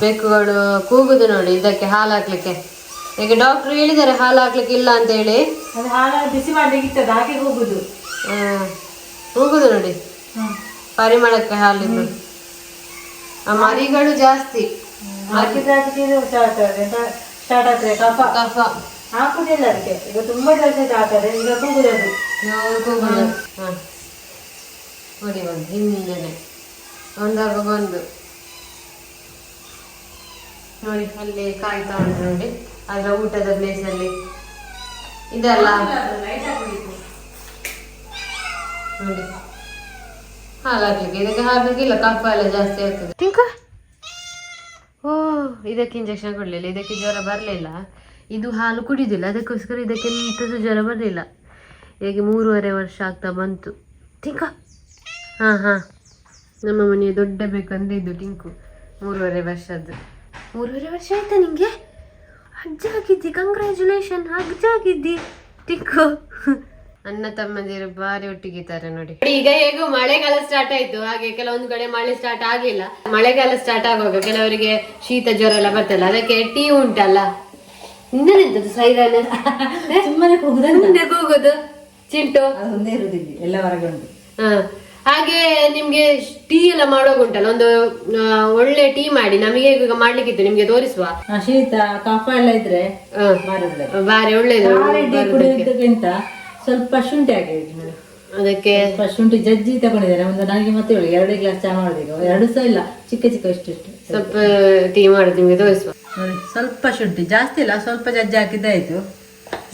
ಬೆಕ್ಕುಗಳು ಕೂಗುದು ನೋಡಿ ಇದಕ್ಕೆ ಹಾಲು ಹಾಕ್ಲಿಕ್ಕೆ ಈಗ ಡಾಕ್ಟರ್ ಹೇಳಿದ್ದಾರೆ ಹಾಲು ಹಾಕ್ಲಿಕ್ಕೆ ಇಲ್ಲ ಅಂತ ಹೇಳಿ. ಅದು ಹಾಲ ಬಿಸಿ ಮಾಡ್ಲಿಕ್ಕೆ ಹಾಗೆ ಹೋಗುದು ಹ್ಮ್. ಕೂಗುದು ನೋಡಿ. ಪರಿಮಳಕ್ಕೆ ಹಾಲು ಆ ಮರಿಗಳು ಜಾಸ್ತಿ. ಸ್ಟಾರ್ಟ್ ಆಗ್ತದೆ ಕಫ. ಕಫ. ಹಾಕುದಿಲ್ಲ ಅದಕ್ಕೆ. ಈಗ ತುಂಬಾ ಜಾಸ್ತಿ ಆಗ್ತದೆ ಈಗ ಕೂಗುದದು ಕೂಗುದು. ನೋಡಿ ಬಂದು ಹಿಂದಿನ ಒಂದಾಗ ಬಂದು. ನೋಡಿ ಅಲ್ಲಿ ಕಾಯ್ತಾ ಉಂಟು ನೋಡಿ ಅದರ ಊಟದ ಪ್ಲೇಸ್ ಅಲ್ಲಿ. ಇದಲ್ಲ ನೋಡಿ. ಹಾಲು ಹಾಕ್ಲಿಕ್ಕೆ ಇದಕ್ಕೆ ಹಾಕ್ಲಿಕ್ಕಿಲ್ಲ ಕಫ ಎಲ್ಲ ಜಾಸ್ತಿ ಆಗ್ತದೆ. ತಿಂಕ ಓ ಇದಕ್ಕೆ ಇಂಜೆಕ್ಷನ್ ಕೊಡಲಿಲ್ಲ ಇದಕ್ಕೆ ಜ್ವರ ಬರಲಿಲ್ಲ. ಇದು ಹಾಲು ಕುಡಿದಿಲ್ಲ ಅದಕ್ಕೋಸ್ಕರ ಇದಕ್ಕೆ ಎಂಥದ್ದು ಜ್ವರ ಬರಲಿಲ್ಲ. ಹೇಗೆ ಮೂರುವರೆ ವರ್ಷ ಆಗ್ತಾ ಬಂತು. ಟಿಂಕ? ಹಾಂ ಹಾಂ. ನಮ್ಮ ಮನೆಯ ದೊಡ್ಡ ಬೇಕಂದ್ರೆ ಇದು ಟಿಂಕು ಮೂರುವರೆ ವರ್ಷದ್ದು. ಮೂರುವರೆ ವರ್ಷ ಆಯ್ತಾ ನಿಂಗೆ? ಅಜ್ಜ ಆಗಿದ್ದಿ ಕಂಗ್ರ್ಯಾಚುಲೇಷನ್ ಅಜ್ಜ ಆಗಿದ್ದಿ ಟಿಕ್ಕು. ಅಣ್ಣ ತಮ್ಮಂದಿರು ಬಾರಿ ಒಟ್ಟಿಗಿದ್ದಾರೆ ನೋಡಿ. ಈಗ ಹೇಗೂ ಮಳೆಗಾಲ ಸ್ಟಾರ್ಟ್ ಆಯ್ತು. ಹಾಗೆ ಕೆಲವೊಂದು ಕಡೆ ಮಳೆ ಸ್ಟಾರ್ಟ್ ಆಗಿಲ್ಲ. ಮಳೆಗಾಲ ಸ್ಟಾರ್ಟ್ ಆಗುವಾಗ ಕೆಲವರಿಗೆ ಶೀತ ಜ್ವರ ಎಲ್ಲ ಬರ್ತಲ್ಲ. ಅದಕ್ಕೆ ಟೀ ಉಂಟಲ್ಲ. ಇನ್ನೇನಿದ್ದದು ಸೈರನ್? ಸುಮ್ಮನೆ ಹೋಗುದು ಕೂಗುದು. ಚಿಂಟು. ಎಲ್ಲ ಹೊರಗೆ ಉಂಟು. ಹ. ಹಾಗೆ ನಿಮ್ಗೆ ಟೀ ಎಲ್ಲ ಮಾಡುವಾಗ ಉಂಟಲ್ಲ ಒಂದು ಒಳ್ಳೆ ಟೀ ಮಾಡಿ ನಮಗೆ ಈಗ ಮಾಡ್ಲಿಕ್ಕಿತ್ತು ನಿಮ್ಗೆ ತೋರಿಸುವ? ಶೀತ ಕಫ ಎಲ್ಲ ಇದ್ರೆ. ಬಾರಿ ಒಳ್ಳೆದು ಕುಡಿಯೋದಕ್ಕಿಂತ ಸ್ವಲ್ಪ ಶುಂಠಿ ಹಾಕಿ ಅದಕ್ಕೆ? ಸ್ವಲ್ಪ ಶುಂಠಿ ಜಜ್ಜಿ ತಗೊಂಡಿದ್ದೇನೆ ಒಂದು ನನಗೆ ಮತ್ತೆ ಹೇಳಿ ಎರಡು ಗ್ಲಾಸ್ ಚಹಾ ಮಾಡಿದ್ರು ಎರಡು ಸಹ ಇಲ್ಲ ಚಿಕ್ಕ ಚಿಕ್ಕ ಇಷ್ಟು ಇಷ್ಟು ಸ್ವಲ್ಪ ಟೀ ಮಾಡುದು ನಿಮ್ಗೆ ತೋರಿಸುವ. ಸ್ವಲ್ಪ ಶುಂಠಿ ಜಾಸ್ತಿ ಇಲ್ಲ ಸ್ವಲ್ಪ ಜಜ್ಜಿ ಹಾಕಿದ್ದೆ ಆಯ್ತು.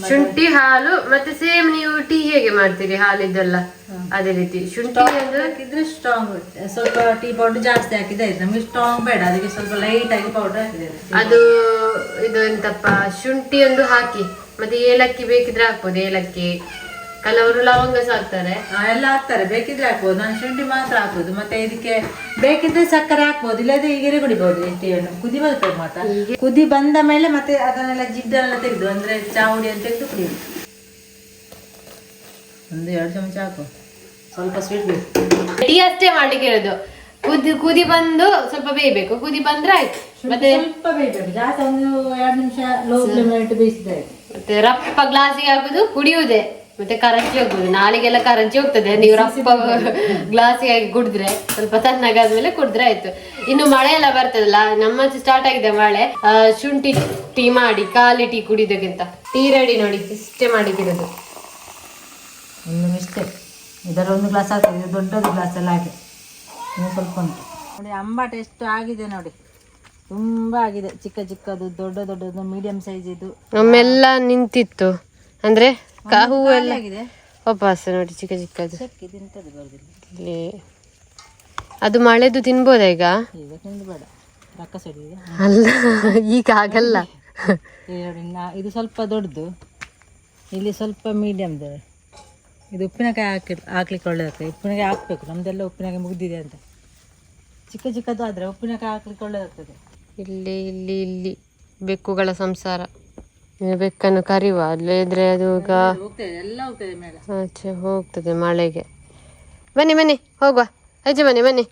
ಶುಂಠಿ ಹಾಲು ಮತ್ತೆ ಸೇಮ್ ನೀವು ಟೀ ಹೇಗೆ ಮಾಡ್ತೀರಿ ಹಾಲಿದ್ದೆಲ್ಲ? ಅದೇ ರೀತಿ. ಶುಂಠಿ ಅಂದ್ರೆ ಹಾಕಿದ್ರೆ ಸ್ಟ್ರಾಂಗ್ ಸ್ವಲ್ಪ ಟೀ ಪೌಡರ್ ಜಾಸ್ತಿ ಹಾಕಿದ್ರೆ ಆಯ್ತು. ನಮಗೆ ಸ್ಟ್ರಾಂಗ್ ಬೇಡ. ಅದಕ್ಕೆ ಸ್ವಲ್ಪ ಲೈಟ್ ಆಗಿ ಪೌಡರ್ ಹಾಕಿದ್ದೇನೆ. ಅದು ಇದು ಎಂತಪ್ಪ? ಶುಂಠಿ ಒಂದು ಹಾಕಿ. ಮತ್ತೆ ಏಲಕ್ಕಿ ಬೇಕಿದ್ರೆ ಹಾಕ್ಬೋದು. ಏಲಕ್ಕಿ ಕೆಲವರು ಲವಂಗ ಸಹ ಹಾಕ್ತಾರೆ. ಆ, ಎಲ್ಲ ಹಾಕ್ತಾರೆ. ಬೇಕಿದ್ರೆ ಹಾಕ್ಬೋದು. ನಾನು ಶುಂಠಿ ಮಾತ್ರ ಹಾಕೋದು. ಮತ್ತೆ ಇದಕ್ಕೆ ಬೇಕಿದ್ರೆ ಸಕ್ಕರೆ ಹಾಕ್ಬೋದು. ಇಲ್ಲದೆ ಹೀಗೆ ಕುಡಿಬಹುದು ಈ ಹಣ್ಣು ಕುದಿ ಬರ್ತದೆ ಮಾತ್ರ. ಕುದಿ ಬಂದ ಮೇಲೆ ಮತ್ತೆ ಅದನ್ನೆಲ್ಲ ಜಿಡ್ಡೆಲ್ಲ ತೆಗೆದು ಅಂದ್ರೆ ಚಾವುಡಿ ಅಂತ ತೆಗೆದು ಕುಡಿಯುದು. ಒಂದು ಎರಡು ಚಮಚ ಹಾಕು. ಸ್ವಲ್ಪ ಸ್ವೀಟ್ ಬೇಕು. ಟೀ ಅಷ್ಟೇ ಮಾಡ್ಲಿಕ್ಕೆ ಇರೋದು ಕುದಿ ಕುದಿ ಬಂದು ಸ್ವಲ್ಪ ಬೇಯಬೇಕು. ಕುದಿ ಬಂದ್ರೆ ಆಯ್ತು. ಮತ್ತೆ ಸ್ವಲ್ಪ ಬೇಯಬೇಕು. ಜಾಸ್ತಿ ಒಂದು ಎರಡು ನಿಮಿಷ ಲೋ ಫ್ಲೇಮ್ ಇಟ್ಟು ಬೇಯಿಸಿದ್ರೆ ಆಯ್ತು. ಮತ್ತೆ ರಪ್ಪ ಗ್ಲಾಸಿಗೆ ಹಾಕುದು ಕುಡಿಯುವುದೇ. ಮತ್ತೆ ಕರಂಚಿ ಹೋಗ್ಬೋದು ನಾಳೆಗೆಲ್ಲ ಕರಂಚಿ ಹೋಗ್ತದೆ. ನೀವು ರಪ್ಪ ಗ್ಲಾಸಿಗೆ ಆಗಿ ಕುಡಿದ್ರೆ ಸ್ವಲ್ಪ ತಣ್ಣಗಾದ್ಮೇಲೆ ಕುಡಿದ್ರೆ ಆಯ್ತು. ಇನ್ನು ಮಳೆ ಎಲ್ಲ ಬರ್ತದಲ್ಲ ನಮ್ಮ ಸ್ಟಾರ್ಟ್ ಆಗಿದೆ ಮಳೆ. ಆ, ಶುಂಠಿ ಟೀ ಮಾಡಿ ಖಾಲಿ ಟೀ ಕುಡಿಯೋದಕ್ಕಿಂತ ಟೀ ರೆಡಿ ನೋಡಿ ಇಷ್ಟೇ ಮಾಡಿದ್ದಿರೋದು ಒಂದು ಮಿಸ್ಟೇಕ್ ಇದರ ಒಂದು ಗ್ಲಾಸ್ ಆಗ್ತದೆ ಇದು ದೊಡ್ಡದು ಗ್ಲಾಸ್ ಎಲ್ಲ ಹಾಕಿ ಇನ್ನು ಸ್ವಲ್ಪ ಉಂಟು. ನೋಡಿ ಅಂಬಾಟ ಎಷ್ಟು ಆಗಿದೆ ನೋಡಿ. ತುಂಬಾ ಆಗಿದೆ. ಚಿಕ್ಕ ಚಿಕ್ಕದು ದೊಡ್ಡ ದೊಡ್ಡದು ಮೀಡಿಯಂ ಸೈಜ್ ಇದು. ನಮ್ಮೆಲ್ಲ ನಿಂತಿತ್ತು. ಅಂದ್ರೆ ಕ- ಹೂವು ಆಗಿದೆ. ವಾಪಸ್ ನೋಡಿ ಚಿಕ್ಕ ಚಿಕ್ಕದು. ಇಲ್ಲಿ. ಅದು ಮಳೆದು ತಿನ್ಬೋದಾ ಈಗ? ಅಲ್ಲ ಈಗ ಆಗಲ್ಲ. ಇದು ಸ್ವಲ್ಪ ದೊಡ್ಡದು. ಇಲ್ಲಿ ಸ್ವಲ್ಪ ಮೀಡಿಯಮ್ ಇದು ಉಪ್ಪಿನಕಾಯಿ ಹಾಕಿ ಹಾಕ್ಲಿಕ್ಕೆ ಒಳ್ಳೆದಾಗ್ತದೆ ಉಪ್ಪಿನಕಾಯಿ ಹಾಕ್ಬೇಕು. ನಮ್ದೆಲ್ಲ ಉಪ್ಪಿನಕಾಯಿ ಮುಗ್ದಿದೆ ಅಂತ. ಚಿಕ್ಕ ಚಿಕ್ಕದು ಆದರೆ ಉಪ್ಪಿನಕಾಯಿ ಹಾಕ್ಲಿಕ್ಕೆ ಒಳ್ಳೆದಾಗ್ತದೆ. ಇಲ್ಲಿ ಇಲ್ಲಿ ಇಲ್ಲಿ. ಬೆಕ್ಕುಗಳ ಸಂಸಾರ. ಬೆಕ್ಕನ್ನು ಕರಿವ, ಅಲ್ಲಿದ್ರೆ ಅದು ಈಗ ಆಚೆ ಹೋಗ್ತದೆ ಮಳೆಗೆ. ಬನ್ನಿ ಬನ್ನಿ, ಹೋಗುವ. ಅಜ್ಜಿ ಬನ್ನಿ ಬನ್ನಿ.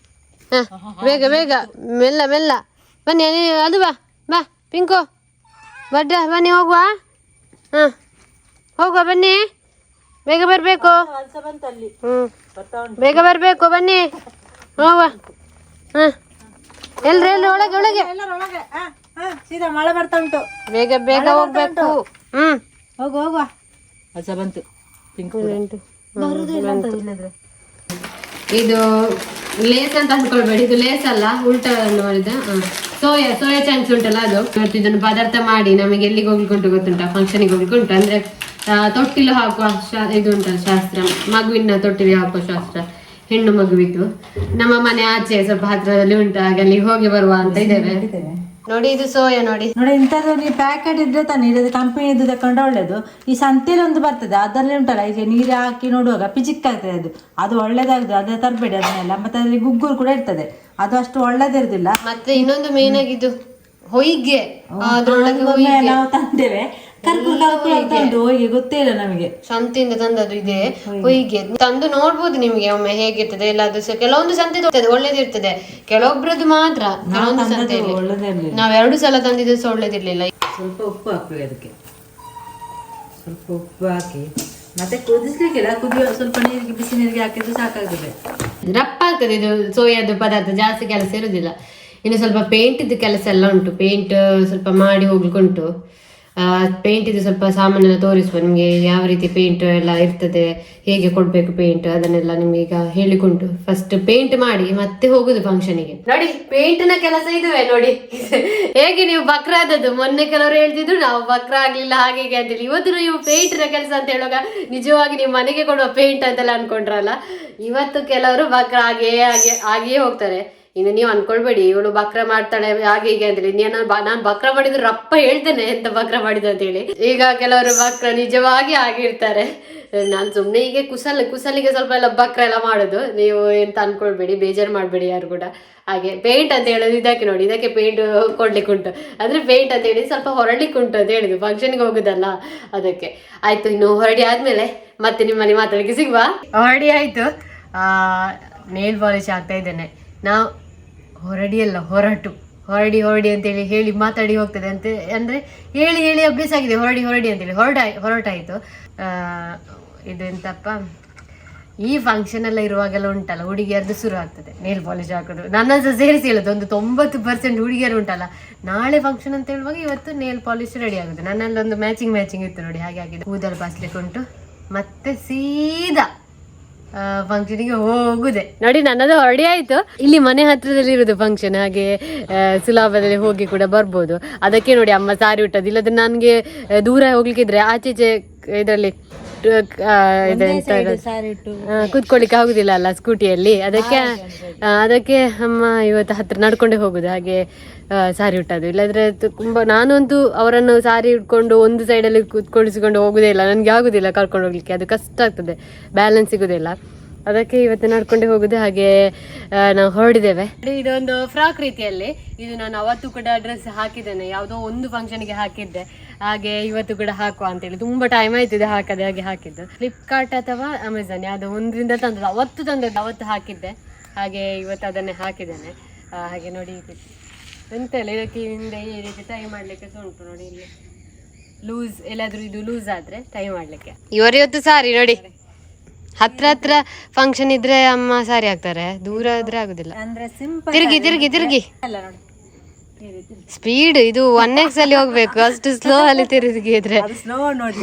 ಹಾ, ಬೇಗ ಬೇಗ. ಮೆಲ್ಲ ಮೆಲ್ಲ. ಬನ್ನಿ ಅದು ಬಾ ಬಾ, ಪಿಂಕು. ಬಡ್ಡ ಬನ್ನಿ, ಹೋಗುವ. ಹಾ, ಹೋಗುವ, ಬನ್ನಿ. ಬೇಗ ಬರಬೇಕು. ಹ್ಞೂ ಬೇಗ ಬರಬೇಕು, ಬನ್ನಿ. ಹೋಗುವ. ಹಾಂ. ಎಲ್ರಿ ಎಲ್ರಿ, ಒಳಗೆ ಒಳಗೆ. ಸೀದಾ ಮಳೆ ಬರ್ತಾ ಉಂಟು. ಬೇಗ ಬೇಗ ಹೋಗ್ಬೇಕು. ಹ್ಮ್. ಹೋಗು ಹೋಗುವ. ಹೊಸ ಬಂತು. ಪಿಂಕ್ ಉಂಟು ಬರುದೇ ಇಲ್ಲ ಅಂತ ಇಲ್ಲದ್ರೆ. ಇದು ಲೇಸ್ ಅಂತ ಅನ್ಕೊಳ್ಬೇಡಿ ಇದು ಲೇಸ್ ಅಲ್ಲ ಉಲ್ಟಾ ಮಾಡಿದ ಸೋಯಾ ಸೋಯಾ ಚಾನ್ಸ್ ಉಂಟಲ್ಲ ಅದು? ಮತ್ತೆ ಇದನ್ನು ಪದಾರ್ಥ ಮಾಡಿ ನಮಗೆ ಎಲ್ಲಿಗೆ ಹೋಗ್ಲಿಕ್ಕೆ ಉಂಟು ಗೊತ್ತುಂಟಾ? ಫಂಕ್ಷನಿಗೆ ಹೋಗ್ಲಿಕ್ಕೆ ಉಂಟು ಅಂದ್ರೆ ತೊಟ್ಟಿಲು ಹಾಕುವ ಶಾ- ಇದು ಉಂಟಲ್ಲ ಶಾಸ್ತ್ರ. ಮಗುವಿನ ತೊಟ್ಟಿಲು ಹಾಕುವ ಶಾಸ್ತ್ರ. ಹೆಣ್ಣು ಮಗುವಿದ್ದು. ನಮ್ಮ ಮನೆ ಆಚೆ ಸ್ವಲ್ಪ ಹತ್ರದಲ್ಲಿ ಉಂಟು. ಹಾಗೆ ಅಲ್ಲಿ ಹೋಗಿ ಬರುವ ಅಂತ ಇದ್ದೇವೆ. ನೋಡಿ ಇದು ಸೋಯಾ ನೋಡಿ. ನೋಡಿ ಇಂಥದ್ದು ನೀವು ಪ್ಯಾಕೆಟ್ ಇದ್ರೆ ತಾನೇ ಇಲ್ಲದೆ ಇದ್ದು ತಕೊಂಡ್ರೆ ಒಳ್ಳೇದು. ಈ ಸಂತೆಯಲ್ಲಿ ಒಂದು ಬರ್ತದೆ ಅದರಲ್ಲಿ ಉಂಟಲ್ಲ ಈಗ ನೀರು ಹಾಕಿ ನೋಡುವಾಗ ಪಿಚಿಕ್ ಆಗ್ತದೆ ಅದು. ಅದು ಒಳ್ಳೇದಾಗ್ತದೆ ಅದೇ ತರಬೇಡಿ ಅದನ್ನೆಲ್ಲ. ಮತ್ತೆ ಅದ್ರಲ್ಲಿ ಗುಗ್ಗುರು ಕೂಡ ಇರ್ತದೆ. ಅದು ಅಷ್ಟು ಒಳ್ಳೇದಿರುದಿಲ್ಲ. ಮತ್ತೆ ಇನ್ನೊಂದು ಮೇನ್ ಆಗಿದ್ದು ಹೊಯ್ಗೆ. ನಾವು ತಂದೇವೆ. ಉಂಟು ಗೊತ್ತೇ ಇಲ್ಲ ನಮಗೆ. ಸಂತೆಯಿಂದ ತಂದದ್ದು ಇದೆ. ಹೊಯ್ಗೆ ತಂದು ನೋಡ್ಬೋದು ನಿಮ್ಗೆ ಒಮ್ಮೆ ಹೇಗಿರ್ತದೆ ಎಲ್ಲಾದ್ರೂ ಸಹ ಕೆಲವೊಂದು ಸಂತೆ ತೋರ್ತದೆ ಒಳ್ಳೇದಿರ್ತದೆ. ಕೆಲವೊಬ್ರದ್ದು ಮಾತ್ರ. ಕೆಲವೊಂದು ನಾವ್ ಎರಡು ಸಲ ತಂದಿದ್ದು ಸಹ ಒಳ್ಳೇದಿರ್ಲಿಲ್ಲ. ಸ್ವಲ್ಪ ಉಪ್ಪು ಹಾಕಿ ಅದಕ್ಕೆ. ಸ್ವಲ್ಪ ಉಪ್ಪು ಹಾಕಿ. ಮತ್ತೆ ಕುದಿಸ್ಲಿಕ್ಕಿಲ್ಲ ಕುದಿಯೋ ಸ್ವಲ್ಪ ನೀರಿಗೆ ಬಿಸಿ ನೀರಿಗೆ ಹಾಕಿದ್ರೆ ಸಾಕಾಗ್ತದೆ. ರಪ್ಪ ಆಗ್ತದೆ ಇದು ಸೋಯಾದ ಪದಾರ್ಥ. ಜಾಸ್ತಿ ಕೆಲಸ ಇರುದಿಲ್ಲ. ಇನ್ನು ಸ್ವಲ್ಪ ಪೇಂಟ್ ಇದ್ದು ಕೆಲಸ ಎಲ್ಲ ಉಂಟು. ಪೇಂಟ್ ಸ್ವಲ್ಪ ಮಾಡಿ ಹೋಗ್ಲಿಕ್ಕೆ ಪೇಂಟ್ ಇದು ಸ್ವಲ್ಪ ಸಾಮಾನೆಲ್ಲ ತೋರಿಸುವ. ನಿಮಗೆ ಯಾವ ರೀತಿ ಪೇಂಟ್ ಎಲ್ಲ ಇರ್ತದೆ, ಹೇಗೆ ಕೊಡ್ಬೇಕು ಪೇಂಟ್ ಅದನ್ನೆಲ್ಲ ನಿಮ್ಗೆ ಈಗ ಹೇಳಿಕೊಂಡು ಫಸ್ಟ್ ಪೇಂಟ್ ಮಾಡಿ ಮತ್ತೆ ಹೋಗುದು ಫಂಕ್ಷನಿಗೆ ನೋಡಿ ಪೇಂಟ್ನ ಕೆಲಸ ಇದುವೆ ನೋಡಿ. ಹೇಗೆ ನೀವು ಬಕ್ರ ಆದದ್ದು ಮೊನ್ನೆ ಕೆಲವರು ಹೇಳ್ತಿದ್ರು, ನಾವು ಬಕ್ರ ಆಗ್ಲಿಲ್ಲ, ಹಾಗೆ ಅಂತೇಳಿ ಇವತ್ತು ನೀವು ಪೇಂಟ್ನ ಕೆಲಸ ಅಂತ ಹೇಳುವಾಗ ನಿಜವಾಗಿ ನೀವು ಮನೆಗೆ ಕೊಡುವ ಪೇಂಟ್ ಅಂತೆಲ್ಲ ಅನ್ಕೊಂಡ್ರಲ್ಲ. ಇವತ್ತು ಕೆಲವರು ಬಕ್ರ ಹಾಗೆ ಹಾಗೆ ಆಗಿಯೇ ಹೋಗ್ತಾರೆ. ಇನ್ನು ನೀವು ಅನ್ಕೊಳ್ಬೇಡಿ, ಇವಳು ಬಕ್ರ ಮಾಡ್ತಾಳೆ, ಹಾಗೆ ಹೀಗೆ ಅಂತೇಳಿ ನಾನು ನಾನು ಬಕ್ರ ಮಾಡಿದ್ರು ರಪ್ಪ ಹೇಳ್ತೇನೆ ಎಂತ ಬಕ್ರ ಅಂತ ಅಂತೇಳಿ ಈಗ ಕೆಲವರು ಬಕ್ರ ನಿಜವಾಗಿ ಆಗಿರ್ತಾರೆ ನಾನು ಸುಮ್ಮನೆ ಹೀಗೆ ಕುಸಲ್, ಕುಸಲಿಗೆ ಸ್ವಲ್ಪ ಎಲ್ಲ ಬಕ್ರ ಎಲ್ಲ ಮಾಡೋದು. ನೀವು ಎಂತ ಅನ್ಕೊಳ್ಬೇಡಿ, ಬೇಜಾರು ಮಾಡಬೇಡಿ ಯಾರು ಕೂಡ. ಹಾಗೆ ಪೇಂಟ್ ಅಂತ ಹೇಳೋದು ಇದಕ್ಕೆ ನೋಡಿ, ಇದಕ್ಕೆ ಪೇಂಟ್ ಕೊಡ್ಲಿಕ್ಕೆ ಉಂಟು. ಅಂದ್ರೆ ಪೇಂಟ್ ಅಂತ ಹೇಳಿ ಸ್ವಲ್ಪ ಹೊರಡ್ಲಿಕ್ಕೆ ಉಂಟು ಅಂತ ಹೇಳಿದ್ದು ಫಂಕ್ಷನ್ಗೆ ಹೋಗುದಲ್ಲ ಅದಕ್ಕೆ. ಆಯ್ತು, ಇನ್ನು ಹೊರಡಿ ಆದ್ಮೇಲೆ ಮತ್ತೆ ನಿಮ್ಮಲ್ಲಿ ಮಾತಾಡಲಿಕ್ಕೆ ಸಿಗುವ? ಹೊರಡಿ ಆಯ್ತು. ನೇಲ್ ಪಾಲಿಶ್ ಆಗ್ತಾ ಇದ್ದೇನೆ. ನಾವು ಹೊರಡಿ ಅಲ್ಲ, ಹೊರಟು. ಹೊರಡಿ ಹೊರಡಿ ಅಂತೇಳಿ ಹೇಳಿ ಮಾತಾಡಿ ಹೋಗ್ತದೆ ಅಂತ, ಅಂದ್ರೆ ಹೇಳಿ ಹೇಳಿ ಅಭ್ಯಾಸ ಆಗಿದೆ ಹೊರಡಿ ಹೊರಡಿ ಅಂತೇಳಿ. ಹೊರಡ ಹೊರಟಾಯಿತು. ಇದು ಎಂತಪ್ಪ? ಈ ಫಂಕ್ಷನ್ ಎಲ್ಲ ಇರುವಾಗೆಲ್ಲ ಉಂಟಲ್ಲ, ಹುಡುಗಿಯರ್ದು ಶುರು ಆಗ್ತದೆ. ನೇಲ್ ಪಾಲಿಶ್ ಹಾಕೋದು. ನನ್ನ ಸಹ ಸೇರಿಸಿ ಹೇಳೋದು, ಒಂದು ತೊಂಬತ್ತು ಪರ್ಸೆಂಟ್ ಹುಡುಗಿಯರು ಉಂಟಲ್ಲ. ನಾಳೆ ಫಂಕ್ಷನ್ ಅಂತ ಹೇಳುವಾಗ ಇವತ್ತು ನೇಲ್ ಪಾಲಿಶ್ ರೆಡಿ ಆಗುತ್ತೆ. ನನ್ನಲ್ಲೊಂದು ಮ್ಯಾಚಿಂಗ್ ಮ್ಯಾಚಿಂಗ್ ಇತ್ತು ನೋಡಿ, ಹಾಗೆ ಆಗಿದೆ. ಕೂದಲು ಬಾಸ್ಲಿಕ್ಕೆ ಉಂಟು ಮತ್ತೆ ಸೀದಾ ಫಂಕ್ಷನಿಗೆ ಹೋಗುದೆ. ನೋಡಿ ನನ್ನದು ಹೊರಡಿ ಆಯ್ತು. ಇಲ್ಲಿ ಮನೆ ಹತ್ರದಲ್ಲಿ ಇರುದು ಫಂಕ್ಷನ್ ಹಾಗೆ ಸುಲಭದಲ್ಲಿ ಹೋಗಿ ಕೂಡ ಬರ್ಬೋದು. ಅದಕ್ಕೆ ನೋಡಿ ಅಮ್ಮ ಸಾರಿ ಉಟ್ಟದ್ದು. ಇಲ್ಲದ್ರೆ ನನಗೆ ದೂರ ಹೋಗ್ಲಿಕ್ಕಿದ್ರೆ ಆಚೆ ಈಚೆ ಇದರಲ್ಲಿ ಕುತ್ಕೊಳ್ಳಿಕ್ಕೆ ಆಗುದಿಲ್ಲ ಅಲ್ಲ ಸ್ಕೂಟಿಯಲ್ಲಿ ಅದಕ್ಕೆ ಅದಕ್ಕೆ ಅಮ್ಮ ಇವತ್ತು ಹತ್ರ ನಡ್ಕೊಂಡೇ ಹೋಗುದು. ಹಾಗೆ ಸಾರಿ ಉಟ್ಟದು ಇಲ್ಲಾದ್ರೆ ತುಂಬಾ ನಾನೊಂದು ಅವರನ್ನು ಸಾರಿ ಉಟ್ಕೊಂಡು ಒಂದು ಸೈಡಲ್ಲಿ ಕೂತ್ಕೊಳಿಸಿಕೊಂಡು ಹೋಗುದೇ ಇಲ್ಲ. ನನಗೆ ಆಗುದಿಲ್ಲ ಕರ್ಕೊಂಡು ಹೋಗ್ಲಿಕ್ಕೆ. ಅದು ಕಷ್ಟ ಆಗ್ತದೆ. ಬ್ಯಾಲೆನ್ಸ್ ಸಿಗುದಿಲ್ಲ. ಅದಕ್ಕೆ ಇವತ್ತು ನಡ್ಕೊಂಡೆ ಹೋಗುದು ಹಾಗೆ ನಾವು ಹೊರಡಿದ್ದೇವೆ. ಇದೊಂದು ಫ್ರಾಕ್ ರೀತಿಯಲ್ಲಿ. ಇದು ನಾನು ಅವತ್ತು ಕೂಡ ಡ್ರೆಸ್ ಹಾಕಿದ್ದೇನೆ. ಯಾವುದೋ ಒಂದು ಫಂಕ್ಷನ್ಗೆ ಹಾಕಿದ್ದೆ. ಹಾಗೆ ಇವತ್ತು ಕೂಡ ಹಾಕುವ ಅಂತೇಳಿ. ತುಂಬಾ ಟೈಮ್ ಆಯ್ತು ಇದು ಹಾಕದೆ ಹಾಗೆ ಹಾಕಿದ್ದು. ಫ್ಲಿಪ್ಕಾರ್ಟ್ ಅಥವಾ ಅಮೆಝಾನ್ ಯಾವುದೋ ಒಂದರಿಂದ ತಂದದ್ದು. ಅವತ್ತು ತಂದದ್ದು. ಅವತ್ತು ಹಾಕಿದ್ದೆ. ಹಾಗೆ ಇವತ್ತು ಅದನ್ನೇ ಹಾಕಿದ್ದೇನೆ. ಹಾಗೆ ನೋಡಿ. ಎಂತ ಇಲ್ಲ ಇದಕ್ಕೆ ಹಿಂದೆ ಈ ರೀತಿ ಟೈ ಮಾಡ್ಲಿಕ್ಕೆ ಸಹ ಉಂಟು ನೋಡಿ ಇಲ್ಲಿ. ಲೂಸ್ ಎಲ್ಲಾದ್ರೂ ಇದು ಲೂಸ್ ಆದ್ರೆ ಟೈ ಮಾಡ್ಲಿಕ್ಕೆ. ಇವರಿವತ್ತು ಸಾರಿ ನೋಡಿ. ಹತ್ರ ಹತ್ರ ಫಂಕ್ಷನ್ ಇದ್ರೆ ಅಮ್ಮ ಸಾರಿ ಹಾಕ್ತಾರೆ. ದೂರ ಆದ್ರೆ ಆಗುದಿಲ್ಲ. ಅಂದ್ರೆ ಸಿಂಪಲ್ ತಿರುಗಿ ತಿರುಗಿ ತಿರುಗಿ. ಅಲ್ಲ ನೋಡಿ. ಈ ಸ್ಪೀಡ್ ಇದು ಒನ್ ಎಕ್ಸ್ ಅಲ್ಲಿ ಹೋಗ್ಬೇಕು. ಅಷ್ಟು ಸ್ಲೋ ಅಲ್ಲಿ ತಿರುಗಿದ್ರೆ. ಸ್ಲೋ ನೋಡಿ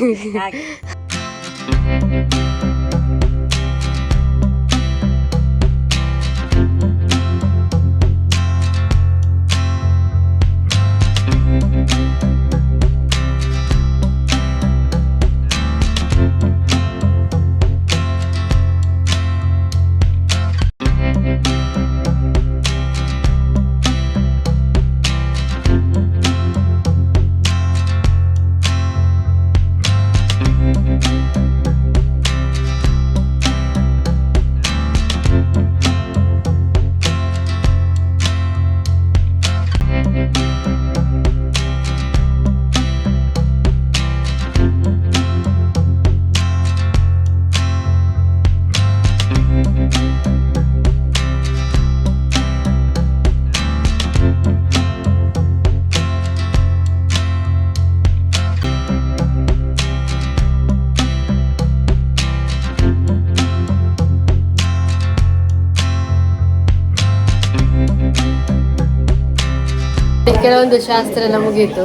ಕೆಲವೊಂದು ಶಾಸ್ತ್ರ ಎಲ್ಲ ಮುಗೀತು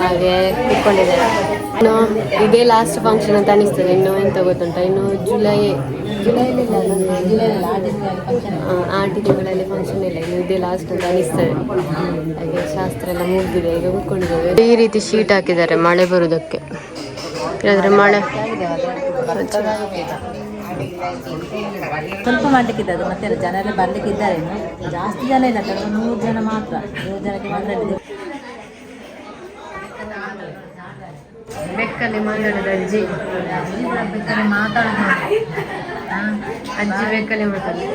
ಹಾಗೆ ಇಟ್ಕೊಂಡಿದೆ ಇನ್ನು ಇದೇ ಲಾಸ್ಟ್ ಫಂಕ್ಷನ್ ಅಂತ ಅನಿಸ್ತದೆ ಇನ್ನು ಎಂತ ಗೊತ್ತುಂಟ? ಇನ್ನು ಜುಲೈ ಆಟಿ ತಿಂಗಳಲ್ಲಿ ಫಂಕ್ಷನ್ ಇಲ್ಲ. ಇನ್ನು ಇದೇ ಲಾಸ್ಟ್ ಅಂತ ಅನಿಸ್ತದೆ ಹಾಗೆ ಶಾಸ್ತ್ರ ಎಲ್ಲ ಮುಗಿದಿದೆ. ಈಗ ಕುತ್ಕೊಂಡಿದ್ದೇವೆ ಈ ರೀತಿ ಶೀಟ್ ಹಾಕಿದ್ದಾರೆ ಮಳೆ ಬರುವುದಕ್ಕೆ. ಇಲ್ಲಾದ್ರೆ ಮಳೆ ಸ್ವಲ್ಪ ಮಾಡ್ಲಿಕ್ಕಿದೆ ಅದು ಮತ್ತೆ ಜನ ಎಲ್ಲ ಬರ್ಲಿಕ್ಕಿದ್ದಾರೆ ಇನ್ನು. ಜಾಸ್ತಿ ಜನ ಇಲ್ಲ ಕೆಲವು ನೂರು ಜನ ಮಾತ್ರ. ನೂರು ಜನಕ್ಕೆ ಮಾತ್ರ ಇದೆ. ಬೆಕ್ಕಲ್ಲಿ ಮಾತಾಡೋದು ಅಜ್ಜಿ. ಮಾತಾಡೋದು ಅಜ್ಜಿ ಬೆಕ್ಕಲ್ಲಿ ಮಾತಾಡೋದು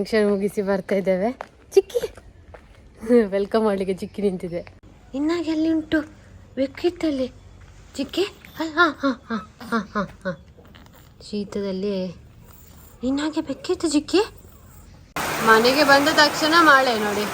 ಫಂಕ್ಷನ್ ಮುಗಿಸಿ ಬರ್ತಾ ಇದ್ದೇವೆ. ಚಿಕ್ಕಿ. ವೆಲ್ಕಮ್ ಮಾಡಲಿಕ್ಕೆ ಚಿಕ್ಕಿ ನಿಂತಿದೆ. ಇನ್ನಾಗ ಎಲ್ಲಿ ಉಂಟು? ವಿಕಿತ್ತಲ್ಲಿ ಚಿಕ್ಕಿ? ಹಾಂ ಹಾಂ ಹಾಂ ಹಾಂ ಹಾಂ ಹಾಂ. ಶೀತದಲ್ಲಿ ಇನ್ನಾಗೆ ಬೆಕ್ಕಿತ್ತು ಚಿಕ್ಕಿ? ಮನೆಗೆ ಬಂದ ತಕ್ಷಣ ಮಾಳೆ ನೋಡಿ.